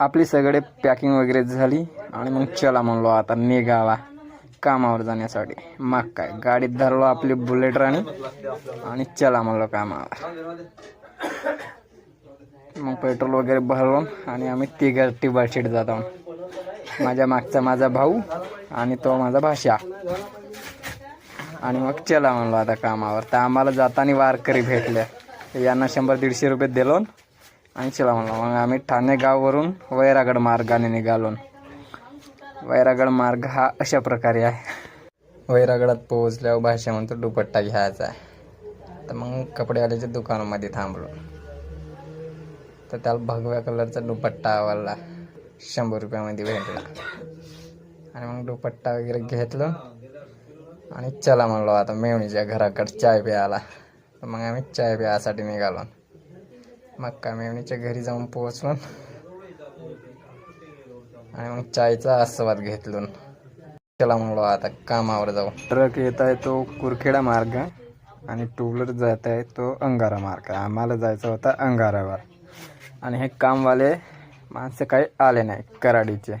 आपली सगळे पॅकिंग वगैरे झाली आणि मग चला म्हणलो आता निघावा कामावर जाण्यासाठी. मग काय? गाडीत धरलो आपली बुलेट राणी आणि चला म्हणलो कामावर. मग पेट्रोल वगैरे भरवून आणि आम्ही तिघ टिबाशीट जात. आहोत माझ्या मागचा माझा भाऊ आणि तो माझा भाषा आणि मग चला म्हणलो आता कामावर. तर आम्हाला जाताना वारकरी भेटले. यांना शंभर दीडशे रुपये दिलो. आणि चला म्हणलो मग आम्ही ठाणे गाववरून वैरागड मार्गाने निघालो. वैरागड मार्ग हा अशा प्रकारे आहे. वैरागडात पोहोचल्यावर भाषा म्हणतो दुपट्टा घ्यायचा आहे. तर मग कपडेवाल्याच्या दुकानामध्ये थांबलो. तर त्याला भगव्या कलरचा दुपट्टा आवडला. शंभर रुपयामध्ये भेटला. आणि मग दुपट्टा वगैरे घेतलं. आणि चला म्हणलो आता मेवणीच्या घराकडे चाय प्यायला. तर मग आम्ही चाय प्यायसाठी निघालो. मग काय मेवणीच्या घरी जाऊन पोहोचलो. आणि मग चायचा आस्वाद घेतलो चला म्हणलो आता कामावर जाऊ. ट्रक येत आहे तो कुरखेडा मार्ग आणि टू व्हीलर जात आहे तो अंगारा मार्ग. आम्हाला जायचा होता अंगारावर. आणि हे कामवाले माणसं काही आले नाही कराडीचे.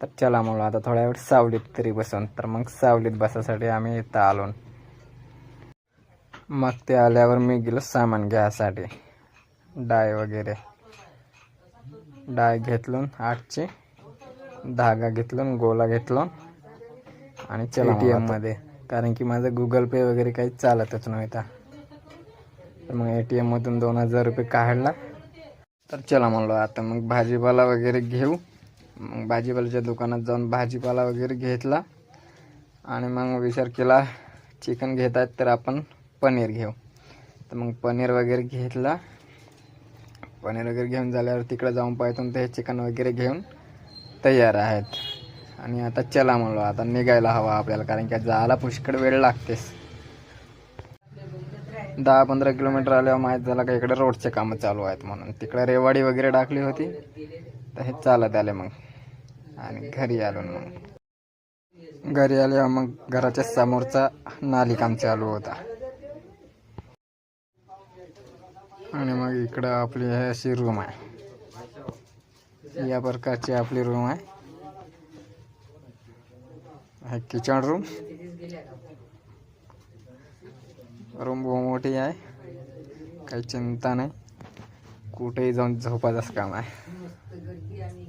तर चला म्हणलो आता थोड्या वेळ सावलीत तरी बसून. तर मग सावलीत बसासाठी आम्ही इथं आलो. मग ते आल्यावर मी गेलो सामान घ्यायसाठी. डाय वगैरे. डाय घेतलो आठचे धागा घेतलो गोला घेतलो आणि चला ए टी एममध्ये कारण की माझं गुगल पे वगैरे काही चालतच नव्हता तर मग ए टी एममधून दोन हजार रुपये काढला. तर चला म्हणलो आता मग भाजीपाला वगैरे घेऊ. मग भाजीपाल्याच्या दुकानात जाऊन भाजीपाला वगैरे घेतला. आणि मग विचार केला चिकन घेत आहेत तर आपण पनीर घेऊ. तर मग पनीर वगैरे घेतला. पनीर वगैरे घेऊन झाल्यावर तिकडे जाऊन पाहतो ते चिकन वगैरे घेऊन तयार आहेत. आणि आता चला म्हणलो आता निघायला हवा आपल्याला कारण की जायला पुष्कळ वेळ लागतेस. दहा पंधरा किलोमीटर आल्यावर माहीत झालं का इकडे रोडचे कामं चालू आहेत म्हणून. तिकडे रेवाडी वगैरे टाकली होती तर हे चालत आले मग. आणि घरी आलो मग. घरी आल्यावर मग घराच्या समोरचा नाली काम चालू होता. आणि मग इकडं आपली हे अशी रूम आहे. या प्रकारची आपली रूम आहे. हे किचन रूम रूम बहु मोठी आहे. काही चिंता नाही. कुठेही जाऊन झोपायचंच काम आहे.